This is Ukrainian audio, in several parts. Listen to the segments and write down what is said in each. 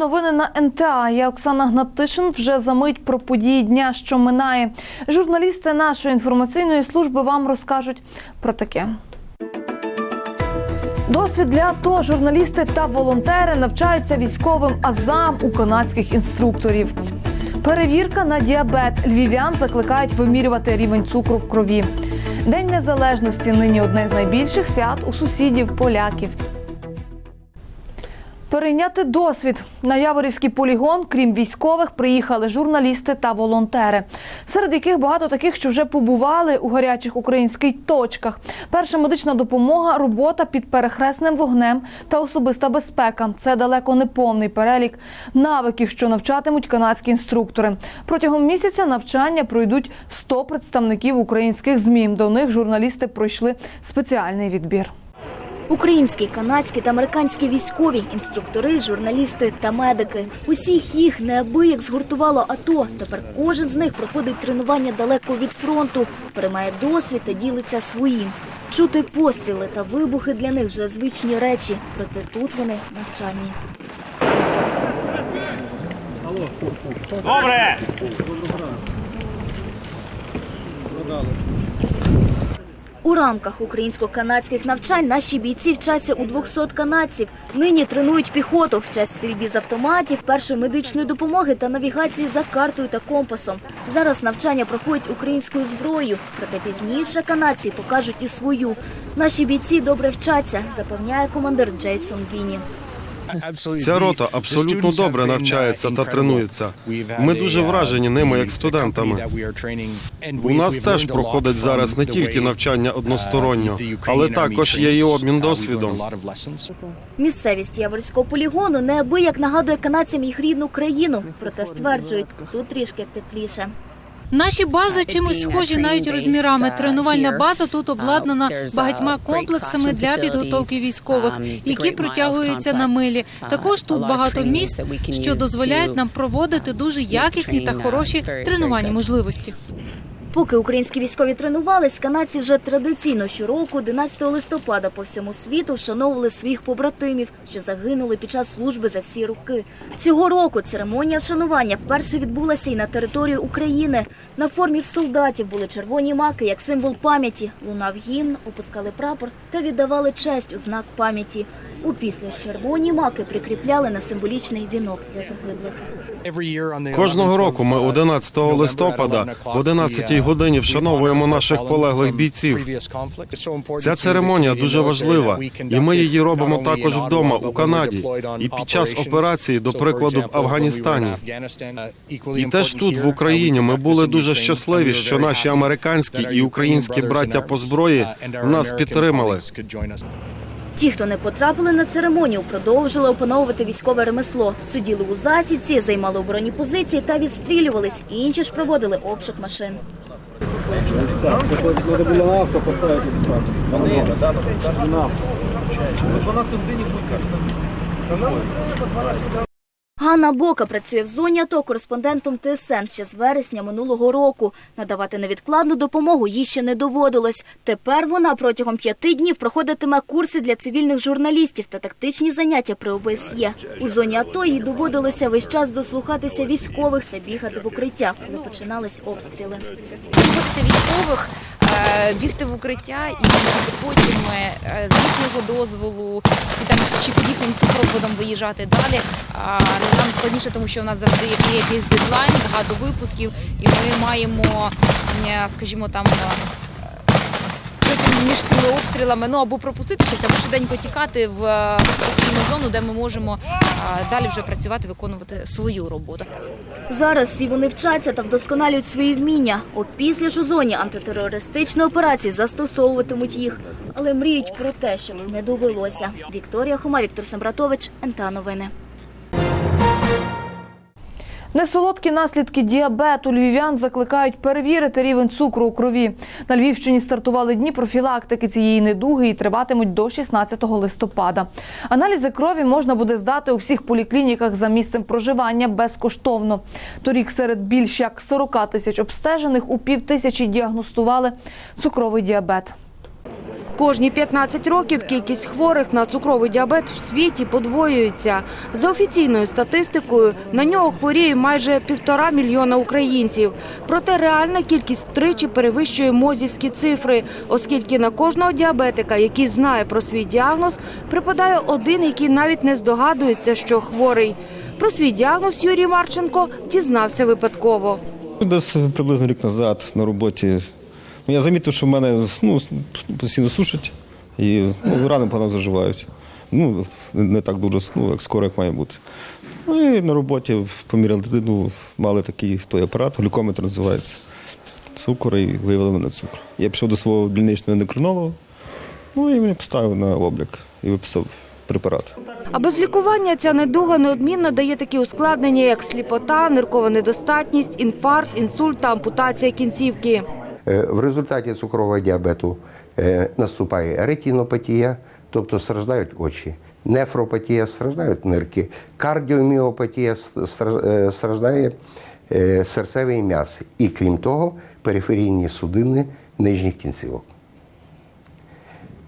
новини на НТА. Я Оксана Гнатишин. Вже за мить про події дня, що минає. Журналісти нашої інформаційної служби вам розкажуть про таке. Досвід для АТО журналісти та волонтери навчаються військовим азам у канадських інструкторів. Перевірка на діабет. Львів'ян закликають вимірювати рівень цукру в крові. День незалежності нині одне з найбільших свят у сусідів поляків. Перейняти досвід на Яворівський полігон, крім військових, приїхали журналісти та волонтери, серед яких багато таких, що вже побували у гарячих українських точках. Перша медична допомога, робота під перехресним вогнем та особиста безпека. Це далеко не повний перелік навиків, що навчатимуть канадські інструктори. Протягом місяця навчання пройдуть 100 представників українських змі. До них журналісти пройшли спеціальний відбір. Українські, канадські та американські військові, інструктори, журналісти та медики. Усіх їх неабияк згуртувало АТО. Тепер кожен з них проходить тренування далеко від фронту, переймає досвід та ділиться своїм. Чути постріли та вибухи для них вже звичні речі, проте тут вони навчальні. Добре! У рамках українсько-канадських навчань наші бійці вчаться у 200 канадців. Нині тренують піхоту, вчать стрільбі з автоматів, першої медичної допомоги та навігації за картою та компасом. Зараз навчання проходять українською зброєю, проте пізніше канадці покажуть і свою. Наші бійці добре вчаться, запевняє командир Джейсон Віні. Ця рота абсолютно добре навчається та тренується. Ми дуже вражені ними як студентами. У нас теж проходить зараз не тільки навчання односторонньо, але також є і обмін досвідом. Місцевість Яворського полігону неабияк нагадує канадцям їх рідну країну, проте стверджують, тут трішки тепліше. Наші бази чимось схожі навіть розмірами. Тренувальна база тут обладнана uh, багатьма комплексами для підготовки військових, um, які протягуються на милі. Uh, Також тут багато місць, що дозволяють нам проводити дуже якісні та хороші тренувальні можливості. Поки українські військові тренувались, канадці вже традиційно щороку, 11 листопада, по всьому світу вшановували своїх побратимів, що загинули під час служби за всі роки. Цього року церемонія вшанування вперше відбулася і на території України. На формі солдатів були червоні маки як символ пам'яті. Лунав гімн, опускали прапор та віддавали честь у знак пам'яті. У після червоні маки прикріпляли на символічний вінок для загиблих. Кожного року ми 11 листопада в 11 годині вшановуємо наших полеглих бійців. Ця церемонія дуже важлива, і ми її робимо також вдома у Канаді і під час операції, до прикладу, в Афганістані. І теж тут, в Україні, ми були дуже щасливі, що наші американські і українські браття по зброї нас підтримали. Ті, хто не потрапили на церемонію, продовжили опановувати військове ремесло. Сиділи у засідці, займали оборонні позиції та відстрілювались. Інші ж проводили обшук машин. Треба було на авто поставить это сам. Ганна Бока працює в зоні АТО кореспондентом ТСН ще з вересня минулого року. Надавати невідкладну допомогу їй ще не доводилось. Тепер вона протягом п'яти днів проходитиме курси для цивільних журналістів та тактичні заняття при ОБСЄ. У зоні АТО їй доводилося весь час дослухатися військових та бігати в укриття, коли починались обстріли. військових, бігти в укриття і потім е, з їхнього дозволу і там чи під їхнім супроводом виїжджати далі. А нам складніше, тому що у нас завжди є якийсь дедлайн, багато випусків, і ми маємо, е, скажімо, там. е, між цими обстрілами ну або пропустити щось, або швиденько тікати в е, спокійну зону, де ми можемо е, далі вже працювати, виконувати свою роботу. Зараз всі вони вчаться та вдосконалюють свої вміння. Опісля ж у зоні антитерористичної операції застосовуватимуть їх, але мріють про те, щоб не довелося. Вікторія Хома, Віктор Сембратович, НТА Новини. Несолодкі наслідки діабету львів'ян закликають перевірити рівень цукру у крові. На Львівщині стартували дні профілактики цієї недуги і триватимуть до 16 листопада. Аналізи крові можна буде здати у всіх поліклініках за місцем проживання безкоштовно. Торік серед більш як 40 тисяч обстежених у півтисячі діагностували цукровий діабет. Кожні 15 років кількість хворих на цукровий діабет в світі подвоюється. За офіційною статистикою, на нього хворіє майже півтора мільйона українців. Проте реальна кількість втричі перевищує мозівські цифри, оскільки на кожного діабетика, який знає про свій діагноз, припадає один, який навіть не здогадується, що хворий. Про свій діагноз Юрій Марченко дізнався випадково. Десь приблизно рік назад на роботі. Ну, я замітив, що в мене ну, постійно сушить і ну, рани погано заживають. Ну, не так дуже ну, як скоро, як має бути. Ну і на роботі поміряли, ну, мали такий той апарат, глюкометр називається. Цукор і виявили мене цукор. Я пішов до свого дільничного ендокринолога, ну і мені поставив на облік і виписав препарат. А без лікування ця недуга неодмінно дає такі ускладнення, як сліпота, ниркова недостатність, інфаркт, інсульт та ампутація кінцівки. Е, В результаті цукрового діабету е, наступає ретинопатія, тобто страждають очі, нефропатія, страждають нирки, кардіоміопатія, е, страждає е, серцевий м'яз. І крім того, периферійні судини нижніх кінцівок.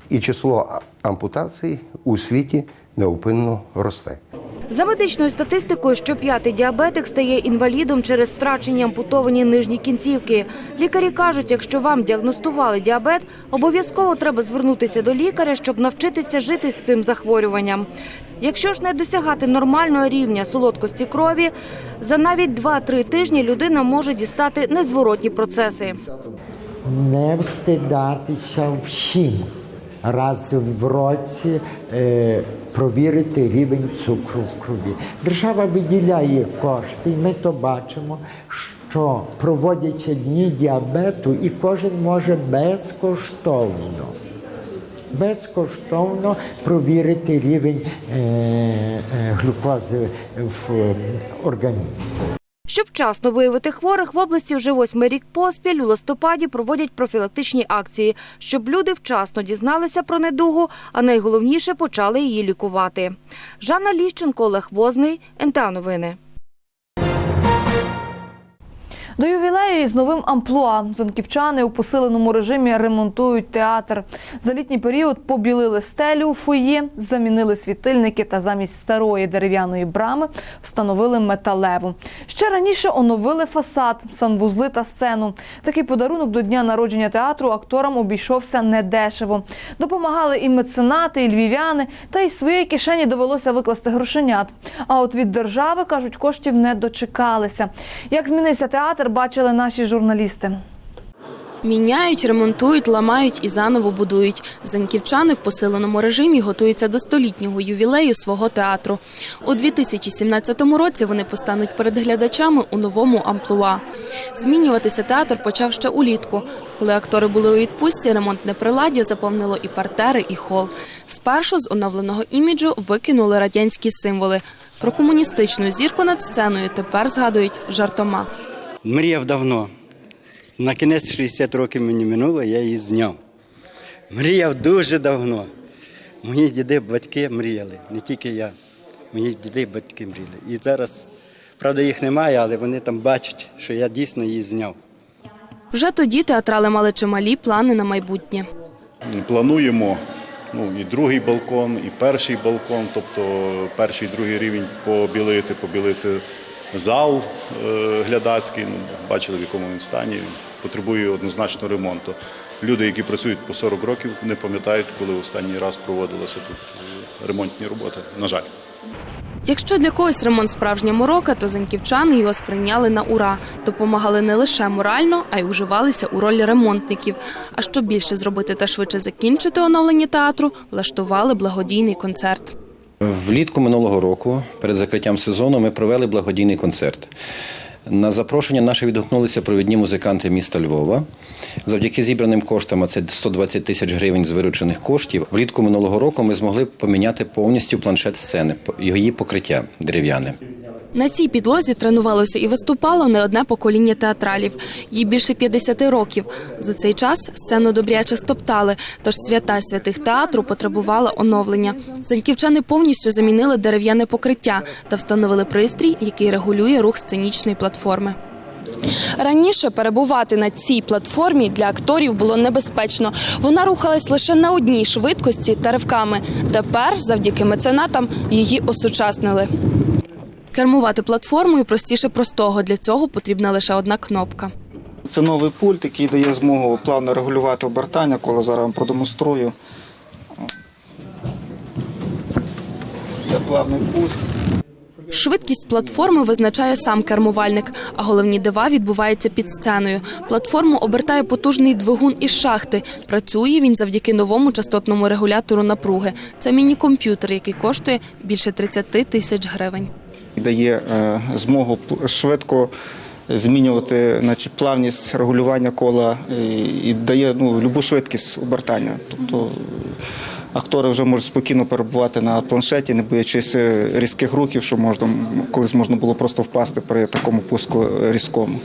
І число ампутацій у світі неупинно росте. За медичною статистикою, щоп'ятий діабетик стає інвалідом через втрачені ампутовані нижні кінцівки. Лікарі кажуть, якщо вам діагностували діабет, обов'язково треба звернутися до лікаря, щоб навчитися жити з цим захворюванням. Якщо ж не досягати нормального рівня солодкості крові, за навіть 2-3 тижні людина може дістати незворотні процеси. не встидатися всім раз в році е, провірити рівень цукру в крові. Держава виділяє кошти, і ми то бачимо, що проводяться дні діабету, і кожен може безкоштовно. Безкоштовно провірити рівень е, е, глюкози в організмі. Щоб вчасно виявити хворих, в області вже восьмий рік поспіль у листопаді проводять профілактичні акції, щоб люди вчасно дізналися про недугу, а найголовніше почали її лікувати. Жанна Ліщенко, Олег Возний, НТА Новини. До ювілею із новим амплуа занківчани у посиленому режимі ремонтують театр. За літній період побілили стелю у фоє, замінили світильники та замість старої дерев'яної брами встановили металеву. Ще раніше оновили фасад, санвузли та сцену. Такий подарунок до дня народження театру акторам обійшовся недешево. Допомагали і меценати, і львів'яни, та й своєї кишені довелося викласти грошенят. А от від держави кажуть, коштів не дочекалися. Як змінився театр, бачили наші журналісти. Міняють, ремонтують, ламають і заново будують. Занківчани в посиленому режимі готуються до столітнього ювілею свого театру. У 2017 році вони постануть перед глядачами у новому амплуа. Змінюватися театр почав ще улітку. Коли актори були у відпустці, ремонтне приладдя заповнило і партери, і хол. Спершу з оновленого іміджу викинули радянські символи. Про комуністичну зірку над сценою тепер згадують жартома. Мріяв давно. На кінець 60 років мені минуло, я її зняв. Мріяв дуже давно. Мої діди, батьки мріяли, не тільки я. Мої діди, батьки мріяли. І зараз, правда, їх немає, але вони там бачать, що я дійсно її зняв. Вже тоді театрали мали чималі плани на майбутнє. Плануємо ну, і другий балкон, і перший балкон, тобто перший і другий рівень побілити, побілити зал е, глядацький. Ну, бачили, в якому він стані. Потребує однозначно ремонту. Люди, які працюють по 40 років, не пам'ятають, коли останній раз проводилися тут ремонтні роботи. На жаль. Якщо для когось ремонт справжня морока, то занківчани його сприйняли на ура. Допомагали не лише морально, а й уживалися у ролі ремонтників. А щоб більше зробити та швидше закінчити оновлення театру, влаштували благодійний концерт. Влітку минулого року, перед закриттям сезону, ми провели благодійний концерт. На запрошення наше відгукнулися провідні музиканти міста Львова. Завдяки зібраним коштам, а це 120 тисяч гривень з виручених коштів. Влітку минулого року ми змогли поміняти повністю планшет сцени, її покриття дерев'яне. На цій підлозі тренувалося і виступало не одне покоління театралів. Їй більше 50 років. За цей час сцену добряче стоптали, тож свята святих театру потребувала оновлення. Заньківчани повністю замінили дерев'яне покриття та встановили пристрій, який регулює рух сценічної платформи. Раніше перебувати на цій платформі для акторів було небезпечно. Вона рухалась лише на одній швидкості та ривками. Тепер, завдяки меценатам, її осучаснили. Кермувати платформою простіше простого. Для цього потрібна лише одна кнопка. Це новий пульт, який дає змогу плавно регулювати обертання, коли зараз вам продемонструю. Це плавний пуск. Швидкість платформи визначає сам кермувальник, а головні дива відбуваються під сценою. Платформу обертає потужний двигун із шахти. Працює він завдяки новому частотному регулятору напруги. Це міні-комп'ютер, який коштує більше 30 тисяч гривень. Дає е, змогу швидко змінювати значить, плавність регулювання кола і, і дає ну, любу швидкість обертання. Тобто актори вже можуть спокійно перебувати на планшеті, не боячись е, різких рухів, що можна колись можна було просто впасти при такому пуску е, різкому.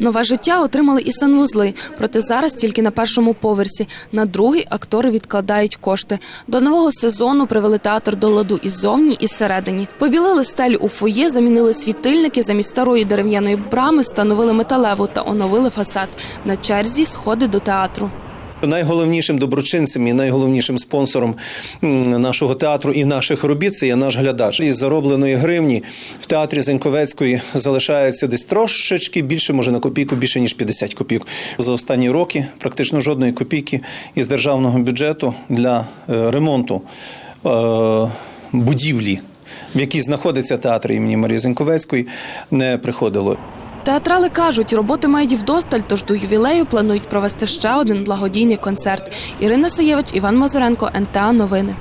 Нове життя отримали і санвузли, проте зараз тільки на першому поверсі. На другий актори відкладають кошти. До нового сезону привели театр до ладу іззовні і зсередині. Побілили стелю у фоє, замінили світильники, замість старої дерев'яної брами встановили металеву та оновили фасад. На черзі сходи до театру. Найголовнішим доброчинцем і найголовнішим спонсором нашого театру і наших робіт це є наш глядач. Із заробленої гривні в театрі Зеньковецької залишається десь трошечки більше, може на копійку більше ніж 50 копійок. За останні роки практично жодної копійки із державного бюджету для е, ремонту е, будівлі, в якій знаходиться театр імені Марії Зеньковецької, не приходило. Театрали кажуть, роботи мають вдосталь, тож до ювілею планують провести ще один благодійний концерт. Ірина Саєвич, Іван Мазуренко, НТА Новини.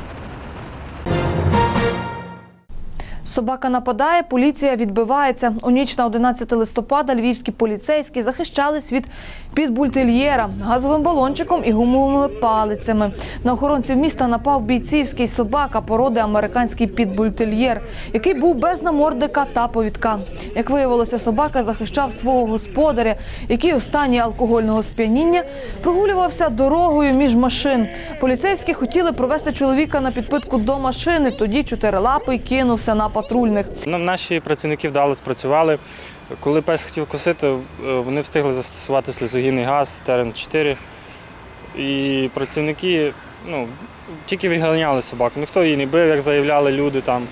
Собака нападає, поліція відбивається. У ніч на 11 листопада львівські поліцейські захищались від підбультельєра газовим балончиком і гумовими палицями. На охоронців міста напав бійцівський собака породи американський підбультельєр, який був без намордника та повідка. Як виявилося, собака захищав свого господаря, який у стані алкогольного сп'яніння прогулювався дорогою між машин. Поліцейські хотіли провести чоловіка на підпитку до машини. Тоді чотирилапий кинувся на патрульних. Нам наші працівники вдало спрацювали. Коли пес хотів косити, е, вони встигли застосувати сльозогінний газ терен 4 І працівники ну, тільки відганяли собаку. Ніхто її не бив, як заявляли люди там.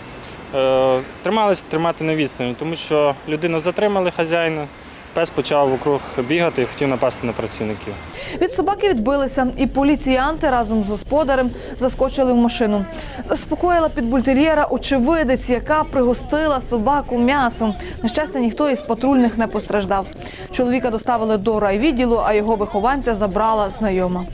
Е, Трималися тримати на відстані, тому що людину затримали хазяїна, пес почав вокруг бігати і хотів напасти на працівників. Від собаки відбилися, і поліціянти разом з господарем заскочили в машину. Заспокоїла підбультер'єра очевидець, яка пригостила собаку м'ясом. На щастя, ніхто із патрульних не постраждав. Чоловіка доставили до райвідділу, а його вихованця забрала знайома.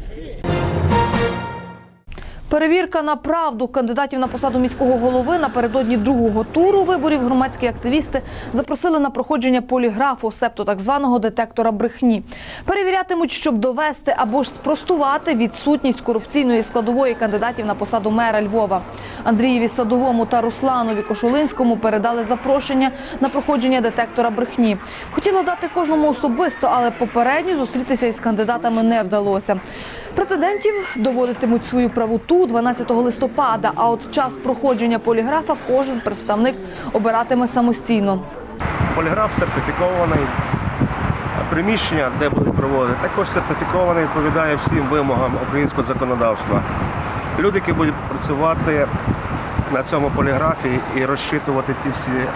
Перевірка на правду кандидатів на посаду міського голови напередодні другого туру виборів громадські активісти запросили на проходження поліграфу, себто так званого детектора брехні. Перевірятимуть, щоб довести або ж спростувати відсутність корупційної складової кандидатів на посаду мера Львова. Андрієві Садовому та Русланові Кошулинському передали запрошення на проходження детектора брехні. Хотіла дати кожному особисто, але попередньо зустрітися із кандидатами не вдалося. Претендентів доводитимуть свою правоту 12 листопада. А от час проходження поліграфа кожен представник обиратиме самостійно. Поліграф сертифікований. Приміщення, де будуть проводити, також сертифіковане, відповідає всім вимогам українського законодавства. Люди, які будуть працювати на цьому поліграфі і розчитувати ті всі е,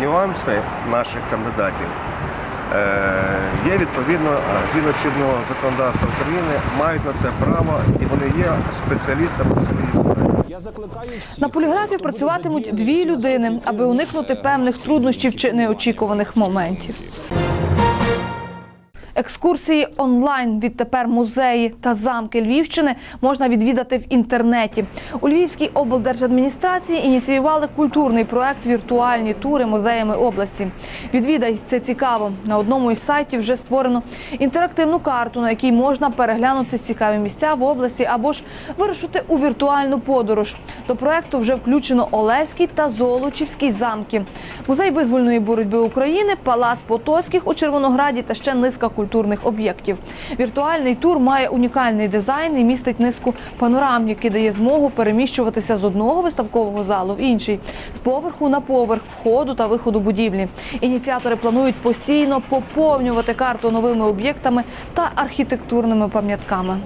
нюанси наших кандидатів, є відповідно е, згідно чинного законодавства України, мають на це право і вони є спеціалістами в Я закликаю На поліграфі працюватимуть дві людини, аби уникнути певних труднощів чи неочікуваних моментів. Екскурсії онлайн відтепер музеї та замки Львівщини можна відвідати в інтернеті. У Львівській облдержадміністрації ініціювали культурний проект Віртуальні тури музеями області. Відвідай це цікаво. На одному із сайтів вже створено інтерактивну карту, на якій можна переглянути цікаві місця в області або ж вирушити у віртуальну подорож. До проекту вже включено Олеський та Золочівський замки, музей визвольної боротьби України, Палац Потоцьких у Червонограді та ще низка культурних культурних об'єктів. Віртуальний тур має унікальний дизайн і містить низку панорам, які дає змогу переміщуватися з одного виставкового залу в інший, з поверху на поверх входу та виходу будівлі. Ініціатори планують постійно поповнювати карту новими об'єктами та архітектурними пам'ятками.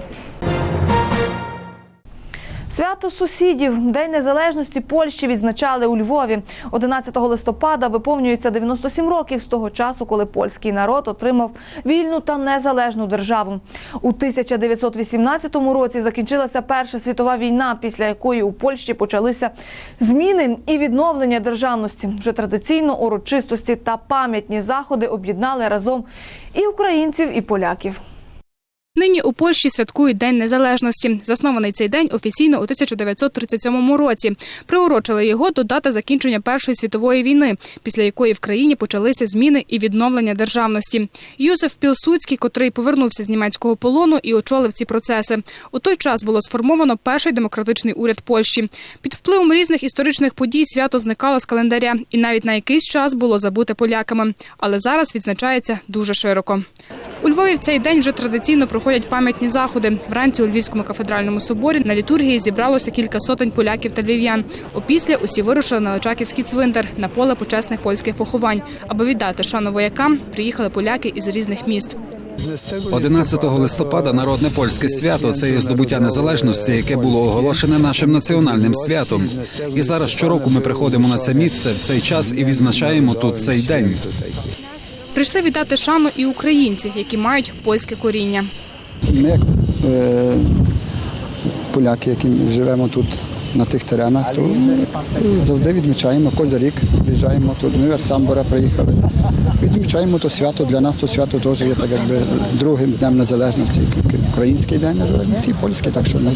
Свято сусідів День незалежності Польщі відзначали у Львові. 11 листопада виповнюється 97 років з того часу, коли польський народ отримав вільну та незалежну державу. У 1918 році закінчилася Перша світова війна, після якої у Польщі почалися зміни і відновлення державності. Вже традиційно урочистості та пам'ятні заходи об'єднали разом і українців, і поляків. Нині у Польщі святкують День Незалежності. Заснований цей день офіційно у 1937 році. Приурочили його до дати закінчення Першої світової війни, після якої в країні почалися зміни і відновлення державності. Юзеф Пілсуцький, котрий повернувся з німецького полону і очолив ці процеси. У той час було сформовано перший демократичний уряд Польщі. Під впливом різних історичних подій свято зникало з календаря, і навіть на якийсь час було забуте поляками. Але зараз відзначається дуже широко. У Львові в цей день вже традиційно проходять пам'ятні заходи. Вранці у Львівському кафедральному соборі на літургії зібралося кілька сотень поляків та львів'ян. Опісля усі вирушили на Личаківський цвинтар на поле почесних польських поховань. Аби віддати шану воякам, приїхали поляки із різних міст. 11 листопада народне польське свято це є здобуття незалежності, яке було оголошене нашим національним святом. І зараз щороку ми приходимо на це місце в цей час і відзначаємо тут цей день. Прийшли віддати шану і українці, які мають польське коріння. Ми, як е, поляки, які живемо тут на тих теренах, то завжди відмічаємо кожен рік. Приїжджаємо тут. Ми з Самбора приїхали. Відмічаємо то свято. Для нас то свято теж є так, якби другим днем незалежності. Український день незалежності і польський. Так що ми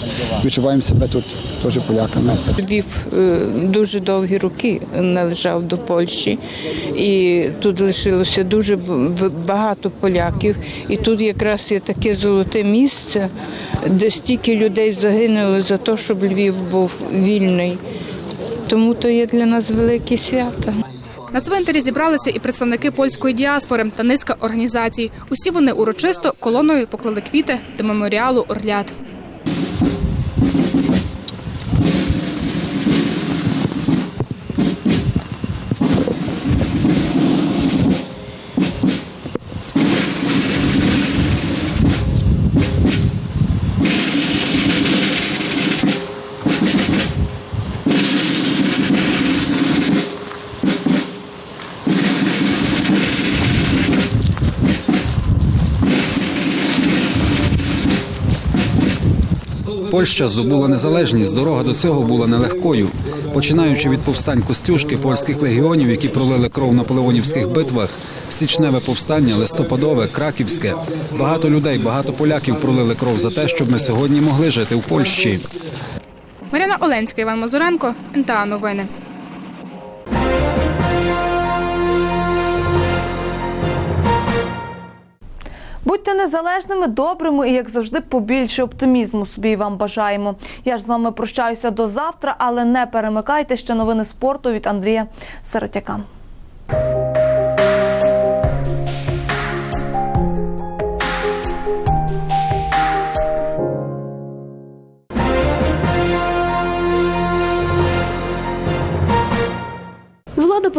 відчуваємо себе тут теж поляками. Львів е, дуже довгі роки належав до Польщі, і тут лишилося дуже багато поляків. І тут якраз є таке золоте місце, де стільки людей загинули за те, щоб Львів був вільний. Тому то є для нас велике свято. На цвинтарі зібралися і представники польської діаспори та низка організацій. Усі вони урочисто колоною поклали квіти до меморіалу Орлят. Польща здобула незалежність. Дорога до цього була нелегкою. Починаючи від повстань Костюшки, польських легіонів, які пролили кров на полеонівських битвах, січневе повстання, листопадове, краківське. Багато людей, багато поляків пролили кров за те, щоб ми сьогодні могли жити в Польщі. Мар'яна Оленська, Іван Мазуренко, НТА Новини. Будьте незалежними, добрими і як завжди побільше оптимізму собі вам бажаємо. Я ж з вами прощаюся до завтра, але не перемикайте ще новини спорту від Андрія Сиротяка.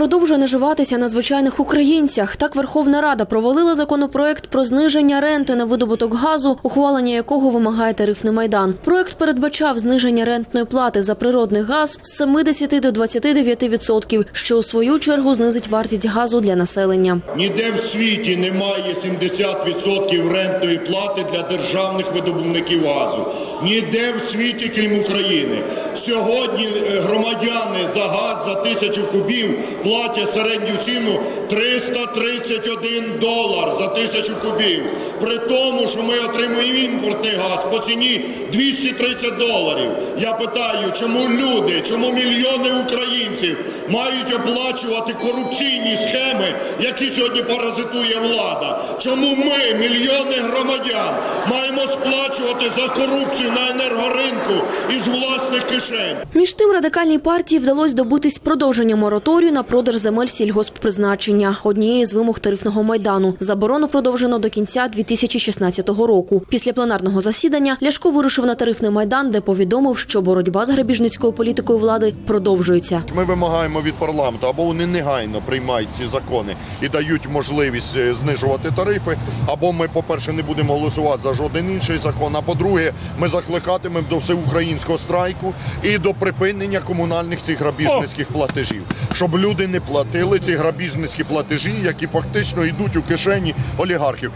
Продовжує наживатися на звичайних українцях. Так Верховна Рада провалила законопроект про зниження ренти на видобуток газу, ухвалення якого вимагає тарифний майдан. Проект передбачав зниження рентної плати за природний газ з 70 до 29%, що у свою чергу знизить вартість газу для населення. Ніде в світі немає 70% рентної плати для державних видобувників газу. Ніде в світі, крім України. Сьогодні е, громадяни за газ за тисячу кубів платять середню ціну 331 долар за тисячу кубів. При тому, що ми отримуємо імпортний газ по ціні 230 доларів. Я питаю, чому люди, чому мільйони українців мають оплачувати корупційні схеми, які сьогодні паразитує влада? Чому ми, мільйони громадян, маємо сплачувати за корупцію на енергоринку із власних кишень? Між тим радикальній партії вдалося добитись продовження мораторію на продаж земель сільгосппризначення, однієї з вимог тарифного майдану. Заборону продовжено до кінця 2016 року. Після пленарного засідання Ляшко вирушив на тарифний майдан, де повідомив, що боротьба з грабіжницькою політикою влади продовжується. Ми вимагаємо від парламенту, або вони негайно приймають ці закони і дають можливість е, знижувати тарифи, або ми, по-перше, не будемо голосувати за жоден інший закон. А по-друге, ми закликатимемо до всеукраїнського страйку і до припинення комунальних цих грабіжницьких платежів, щоб люди не платили ці грабіжницькі платежі, які фактично йдуть у кишені олігархів.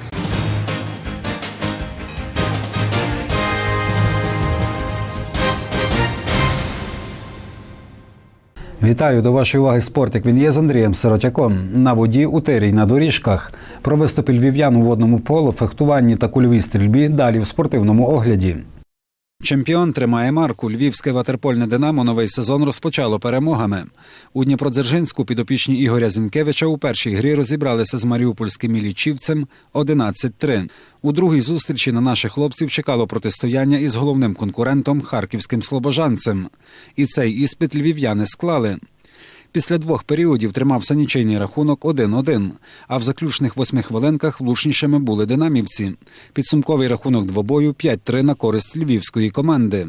Вітаю до вашої уваги спорт, як він є з Андрієм Сиротяком. На воді, у тирі на доріжках. Про виступи львів'ян у водному полу, фехтуванні та кульовій стрільбі далі в спортивному огляді. Чемпіон тримає марку. Львівське ватерпольне Динамо новий сезон розпочало перемогами. У Дніпродзержинську підопічні Ігоря Зінкевича у першій грі розібралися з маріупольським лічівцем 11-3. У другій зустрічі на наших хлопців чекало протистояння із головним конкурентом харківським слобожанцем. І цей іспит львів'яни склали. Після двох періодів тримався нічийний рахунок 1-1, а в заключних восьми хвилинках влучнішими були динамівці. Підсумковий рахунок двобою 5-3 на користь львівської команди.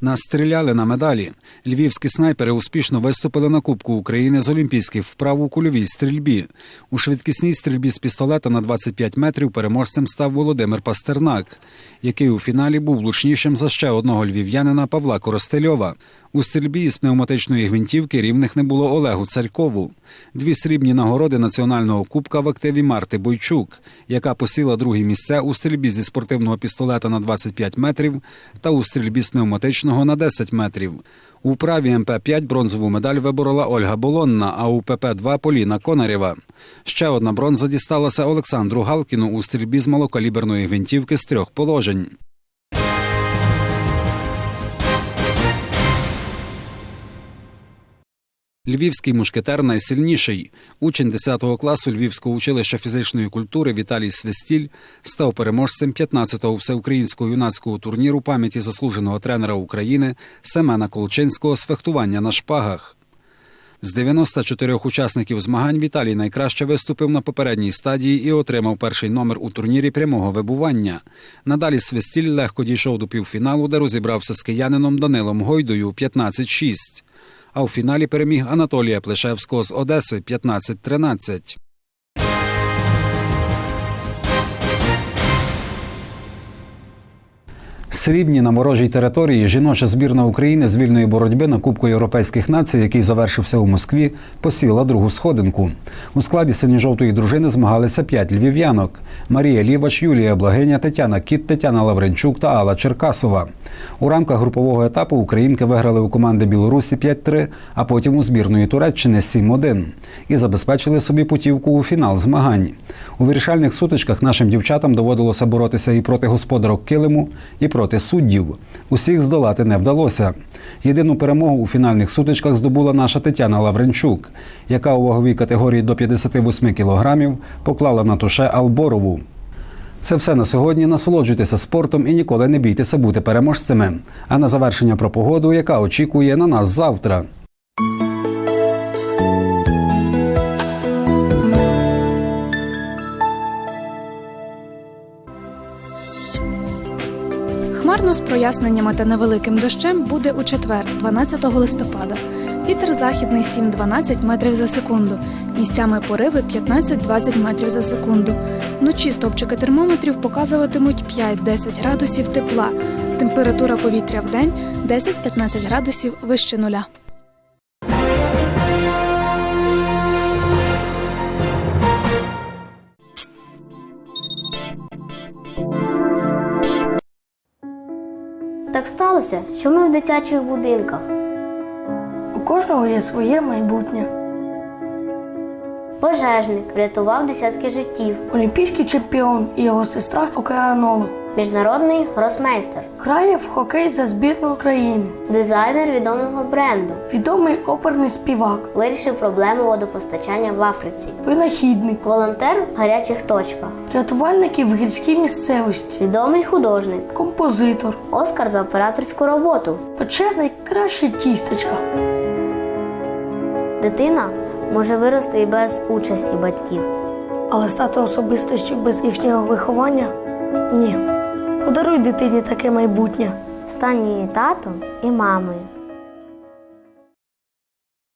Нас стріляли на медалі. Львівські снайпери успішно виступили на Кубку України з олімпійських вправ у кульовій стрільбі. У швидкісній стрільбі з пістолета на 25 метрів переможцем став Володимир Пастернак, який у фіналі був влучнішим за ще одного львів'янина Павла Коростельова. У стрільбі із пневматичної гвинтівки рівних не було Олегу Царькову. Дві срібні нагороди національного кубка в активі Марти Бойчук, яка посіла другі місця у стрільбі зі спортивного пістолета на 25 метрів та у стрільбі з пневматичного на 10 метрів. У праві МП-5 бронзову медаль виборола Ольга Болонна, а у ПП-2 Поліна Конарєва. Ще одна бронза дісталася Олександру Галкіну у стрільбі з малокаліберної гвинтівки з трьох положень. Львівський мушкетер найсильніший. Учень 10 класу Львівського училища фізичної культури Віталій Свистіль став переможцем 15-го всеукраїнського юнацького турніру пам'яті заслуженого тренера України Семена Колчинського з фехтування на шпагах. З 94 учасників змагань Віталій найкраще виступив на попередній стадії і отримав перший номер у турнірі прямого вибування. Надалі Свистіль легко дійшов до півфіналу, де розібрався з киянином Данилом Гойдою 15-6. А у фіналі переміг Анатолія Плешевського з Одеси 15-13. Срібні на ворожій території жіноча збірна України з вільної боротьби на Кубку європейських націй, який завершився у Москві, посіла другу сходинку. У складі синьо-жовтої дружини змагалися п'ять львів'янок: Марія Лівач, Юлія Благиня, Тетяна Кіт, Тетяна Лавренчук та Алла Черкасова. У рамках групового етапу українки виграли у команди Білорусі 5-3, а потім у збірної Туреччини 7-1 і забезпечили собі путівку у фінал змагань. У вирішальних сутичках нашим дівчатам доводилося боротися і проти господарок килиму, і проти суддів. Усіх здолати не вдалося. Єдину перемогу у фінальних сутичках здобула наша Тетяна Лавренчук, яка у ваговій категорії до 58 кілограмів поклала на туше Алборову. Це все на сьогодні. Насолоджуйтеся спортом і ніколи не бійтеся бути переможцями. А на завершення про погоду, яка очікує на нас завтра. Хмарно з проясненнями та невеликим дощем буде у четвер, 12 листопада. Вітер західний 7-12 метрів за секунду. Місцями пориви 15-20 метрів за секунду. Вночі стопчики термометрів показуватимуть 5-10 градусів тепла. Температура повітря в день 10-15 градусів вище нуля. Так сталося, що ми в дитячих будинках. У кожного є своє майбутнє. Пожежник врятував десятки життів. Олімпійський чемпіон і його сестра океанолог. Міжнародний гросмейстер. Грає в хокей за збірну України. Дизайнер відомого бренду. Відомий оперний співак. Вирішив проблему водопостачання в Африці. Винахідник. Волонтер в гарячих точках. Рятувальники в гірській місцевості. Відомий художник. Композитор. Оскар за операторську роботу. Пече найкраще тістечка. Дитина може вирости і без участі батьків. Але стати особистостю без їхнього виховання ні. Подаруй дитині таке майбутнє. Стань її татом і мамою.